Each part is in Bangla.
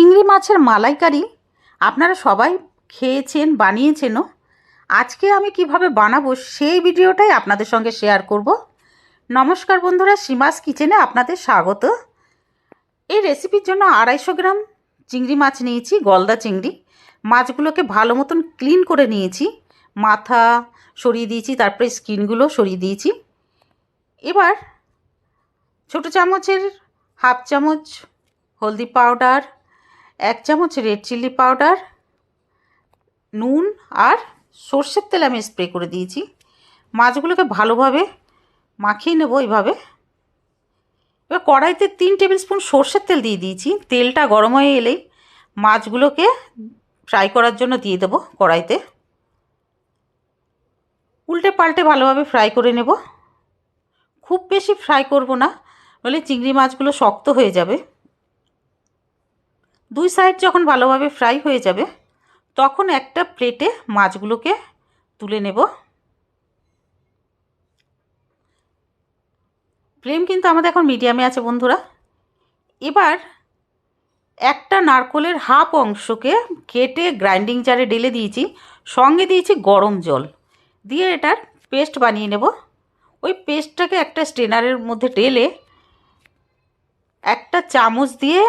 চিংড়ি মাছের মালাইকারি আপনারা সবাই খেয়েছেন, বানিয়েছেনও। আজকে আমি কীভাবে বানাবো সেই ভিডিওটাই আপনাদের সঙ্গে শেয়ার করব। নমস্কার বন্ধুরা, সীমাস কিচেনে আপনাদের স্বাগত। এই রেসিপির জন্য আড়াইশো গ্রাম চিংড়ি মাছ নিয়েছি, গলদা চিংড়ি। মাছগুলোকে ভালো মতন ক্লিন করে নিয়েছি। মাথা সরিয়ে দিয়েছি, তারপরে স্কিনগুলো সরিয়ে দিয়েছি। এবার ছোটো চামচের হাফ চামচ হলদি পাউডার এক চামচ রেড চিলি পাউডার নুন আর সর্ষের তেল আমি স্প্রে করে দিয়েছি। মাছগুলোকে ভালোভাবে মাখিয়ে নেব এইভাবে। এবার কড়াইতে তিন টেবিল স্পুন সর্ষের তেল দিয়ে দিয়েছি। তেলটা গরম হয়ে এলেই মাছগুলোকে ফ্রাই করার জন্য দিয়ে দেবো কড়াইতে। উল্টে পাল্টে ভালোভাবে ফ্রাই করে নেব। খুব বেশি ফ্রাই করব না, বলে চিংড়ি মাছগুলো শক্ত হয়ে যাবে। দুই সাইড যখন ভালোভাবে ফ্রাই হয়ে যাবে, তখন একটা প্লেটে মাছগুলোকে তুলে নেব। ফ্লেম কিন্তু আমাদের এখন মিডিয়ামে আছে বন্ধুরা। এবার একটা নারকোলের হাফ অংশকে কেটে গ্রাইন্ডিং জারে ঢেলে দিয়েছি, সঙ্গে দিয়েছি গরম জল। দিয়ে এটার পেস্ট বানিয়ে নেব। ওই পেস্টটাকে একটা স্টেনারের মধ্যে ঢেলে একটা চামচ দিয়ে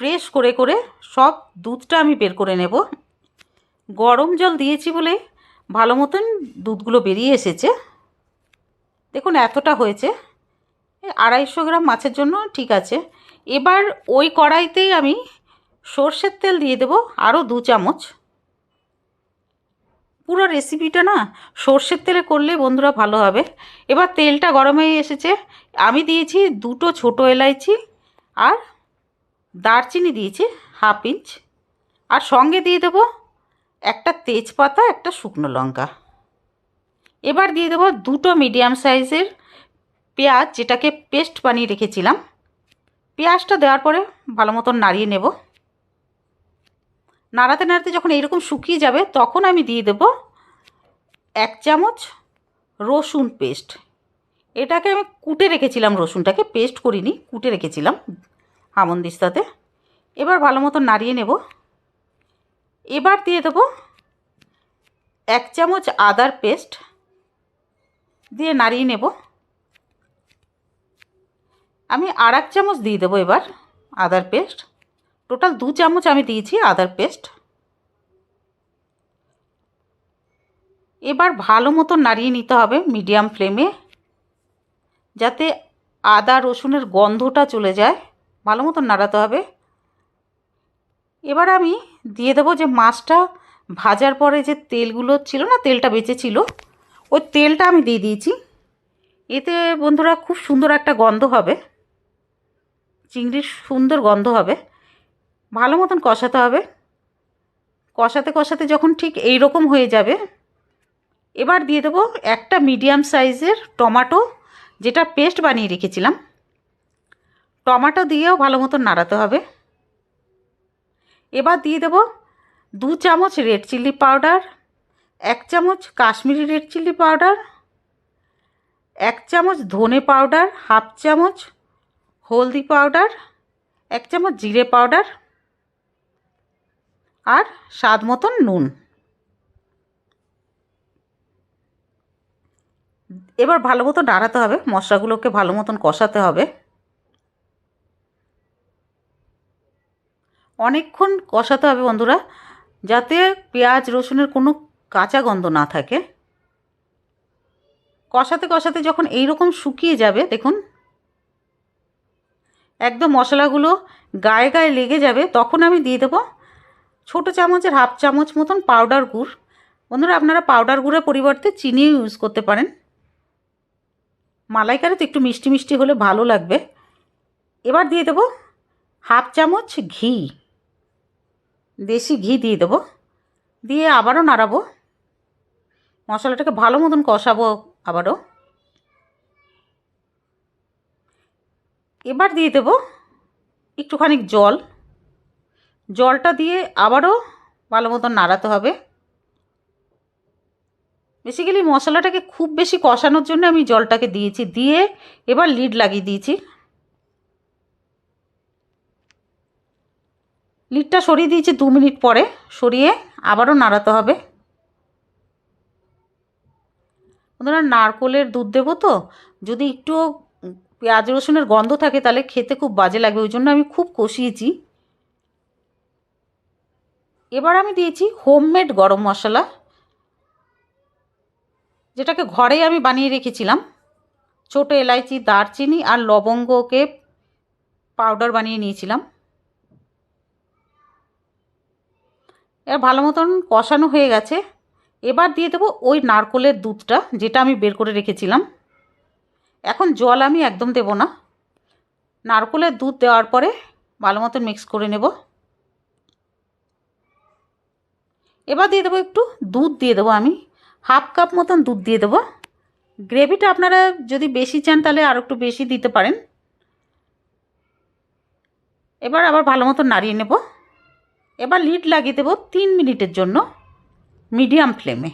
প্রেস করে করে সব দুধটা আমি বের করে নেব। গরম জল দিয়েছি বলে ভালো মতন দুধগুলো বেরিয়ে এসেছে। দেখুন এতটা হয়েছে। আড়াইশো গ্রাম মাছের জন্য ঠিক আছে। এবার ওই কড়াইতেই আমি সর্ষের তেল দিয়ে দেবো আরও দু চামচ। পুরো রেসিপিটা না সর্ষের তেলে করলে বন্ধুরা ভালো হবে। এবার তেলটা গরম হয়ে এসেছে। আমি দিয়েছি দুটো ছোটো এলাইচি আর দারচিনি দিয়েছি হাফ ইঞ্চ। আর সঙ্গে দিয়ে দেবো একটা তেজপাতা, একটা শুকনো লঙ্কা। এবার দিয়ে দেবো দুটো মিডিয়াম সাইজের পেঁয়াজ, যেটাকে পেস্ট বানিয়ে রেখেছিলাম। পেঁয়াজটা দেওয়ার পরে ভালো মতন নাড়িয়ে নেব। নাড়াতে নাড়াতে যখন এইরকম শুকিয়ে যাবে, তখন আমি দিয়ে দেব এক চামচ রসুন পেস্ট। এটাকে আমি কুটে রেখেছিলাম, রসুনটাকে পেস্ট করিনি, কুটে রেখেছিলাম। আমন্দিস্তাতে এবার ভালো মতো নাড়িয়ে নেব। এবার দিয়ে দেবো এক চামচ আদার পেস্ট। দিয়ে নাড়িয়ে নেব। আমি আর এক চামচ দিয়ে দেবো এবার আদার পেস্ট। টোটাল দু চামচ আমি দিয়েছি আদার পেস্ট। এবার ভালো মতো নাড়িয়ে নিতে হবে মিডিয়াম ফ্লেমে। যাতে আদা রসুনের গন্ধটা চলে যায়। ভালো মতো নাড়াতে হবে। এবার আমি দিয়ে দেবো যে মাছটা ভাজার পরে যে তেলগুলো ছিল না, তেলটা বেঁচে ছিল, ওই তেলটা আমি দিয়ে দিয়েছি। এতে বন্ধুরা খুব সুন্দর একটা গন্ধ হবে। চিংড়ির সুন্দর গন্ধ হবে। ভালো মতন কষাতে হবে। কষাতে কষাতে যখন ঠিক এই রকম হয়ে যাবে, এবার দিয়ে দেবো একটা মিডিয়াম সাইজের টমাটো, যেটা পেস্ট বানিয়ে রেখেছিলাম। টমাটো দিয়েও ভালো মতন নাড়াতে হবে। এবার দিয়ে দেবো দু চামচ রেড চিলি পাউডার, এক চামচ কাশ্মীরি রেড চিলি পাউডার, এক চামচ ধনে পাউডার, হাফ চামচ হলদি পাউডার, এক চামচ জিরে পাউডার আর স্বাদ মতন নুন। এবার ভালো মতো নাড়াতে হবে, মশলাগুলোকে ভালো মতন কষাতে হবে। অনেকক্ষণ কষাতে হবে বন্ধুরা, যাতে পেঁয়াজ রসুনের কোনো কাঁচা গন্ধ না থাকে। কষাতে কষাতে যখন এই রকম শুকিয়ে যাবে, দেখুন, একদম মশলাগুলো গায়ে গায়ে লেগে যাবে, তখন আমি দিয়ে দেবো ছোটো চামচের হাফ চামচ মতন পাউডার গুড়। বন্ধুরা, আপনারা পাউডার গুড়ের পরিবর্তে চিনিও ইউজ করতে পারেন। মালাইকারি তো একটু মিষ্টি মিষ্টি হলে ভালো লাগবে। এবার দিয়ে দেবো হাফ চামচ ঘি। দেশি ঘি দিয়ে দেবো। দিয়ে আবারও নাড়াবো। মশলাটাকে ভালো মতন কষাবো আবারও। এবার দিয়ে দেবো একটুখানি জল। জলটা দিয়ে আবারও ভালো মতন নাড়াতে হবে। বেসিক্যালি মশলাটাকে খুব বেশি কষানোর জন্য আমি জলটাকে দিয়েছি। দিয়ে এবার লিড লাগিয়ে দিয়েছি। লিডটা সরিয়ে দিয়েছি দু মিনিট পরে, সরিয়ে আবারও নাড়াতে হবে। বন্ধুরা, নারকোলের দুধ দেবো তো, যদি একটু পেঁয়াজ রসুনের গন্ধ থাকে তাহলে খেতে খুব বাজে লাগবে, ওই জন্য আমি খুব কষিয়েছি। এবার আমি দিয়েছি হোমমেড গরম মশলা, যেটাকে ঘরেই আমি বানিয়ে রেখেছিলাম। ছোটো এলাইচি, দারচিনি আর লবঙ্গকে পাউডার বানিয়ে নিয়েছিলাম। এবার ভালো মতন কষানো হয়ে গেছে। এবার দিয়ে দেবো ওই নারকোলের দুধটা, যেটা আমি বের করে রেখেছিলাম। এখন জল আমি একদম দেব না। নারকোলের দুধ দেওয়ার পরে ভালো মতন মিক্স করে নেব। এবার দিয়ে দেবো একটু দুধ দিয়ে দেবো আমি। হাফ কাপ মতন দুধ দিয়ে দেবো। গ্রেভিটা আপনারা যদি বেশি চান তাহলে আর একটু বেশি দিতে পারেন। এবার আবার ভালো মতন নাড়িয়ে নেব। এবার লিড লাগিয়ে দেবো তিন মিনিটের জন্য মিডিয়াম ফ্লেমে।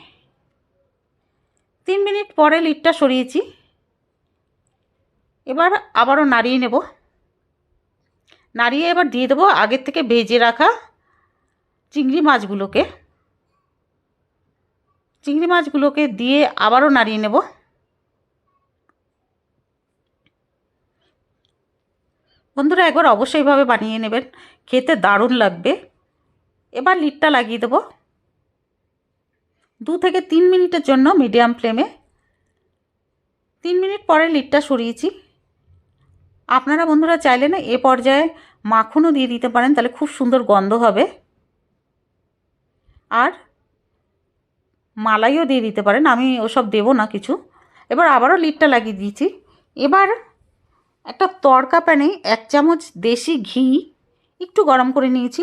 তিন মিনিট পরে লিডটা সরিয়েছি। এবার আবারও নাড়িয়ে নেব। নাড়িয়ে এবার দিয়ে দেবো আগের থেকে ভেজে রাখা চিংড়ি মাছগুলোকে। চিংড়ি মাছগুলোকে দিয়ে আবারও নাড়িয়ে নেব। বন্ধুরা একবার অবশ্যইভাবে বানিয়ে নেবেন, খেতে দারুণ লাগবে। এবার লিডটা লাগিয়ে দেবো। দু থেকে তিন মিনিটের জন্য মিডিয়াম ফ্লেমে। তিন মিনিট পরে লিডটা সরিয়েছি। আপনারা বন্ধুরা চাইলে না এ পর্যায়ে মাখনও দিয়ে দিতে পারেন, তাহলে খুব সুন্দর গন্ধ হবে। আর মালাইও দিয়ে দিতে পারেন, আমি ওসব দেবো না কিছু। এবার আবারও লিডটা লাগিয়ে দিয়েছি। এবার একটা তড়কা প্যানে এক চামচ দেশি ঘি একটু গরম করে নিয়েছি।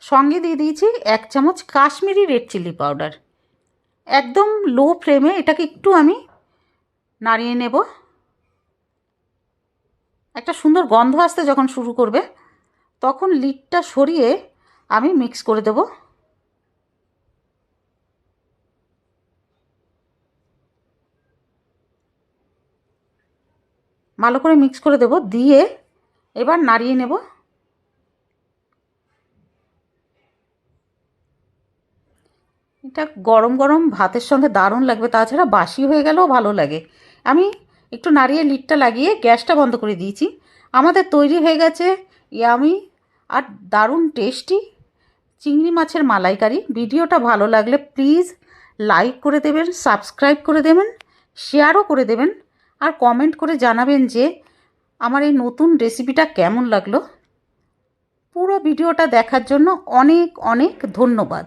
সঙ্গে দিয়ে দিয়েছি এক চামচ কাশ্মীরি রেড চিলি পাউডার। একদম লো ফ্লেমে এটাকে একটু আমি নাড়িয়ে নেব। একটা সুন্দর গন্ধ আসতে যখন শুরু করবে, তখন লিডটা সরিয়ে আমি মিক্স করে দেব। ভালো করে মিক্স করে দেব, দিয়ে এবার নাড়িয়ে নেব। এটা গরম গরম ভাতের সঙ্গে দারুণ লাগবে, তাছাড়া বাসি হয়ে গেলেও ভালো লাগে। আমি একটু নাড়িয়ে লিডটা লাগিয়ে গ্যাসটা বন্ধ করে দিয়েছি। আমাদের তৈরি হয়ে গেছে ইয়ামি আর দারুণ টেস্টি চিংড়ি মাছের মালাইকারি। ভিডিওটা ভালো লাগলে প্লিজ লাইক করে দেবেন, সাবস্ক্রাইব করে দেবেন, শেয়ারও করে দেবেন, আর কমেন্ট করে জানাবেন যে আমার এই নতুন রেসিপিটা কেমন লাগল। পুরো ভিডিওটা দেখার জন্য অনেক অনেক ধন্যবাদ।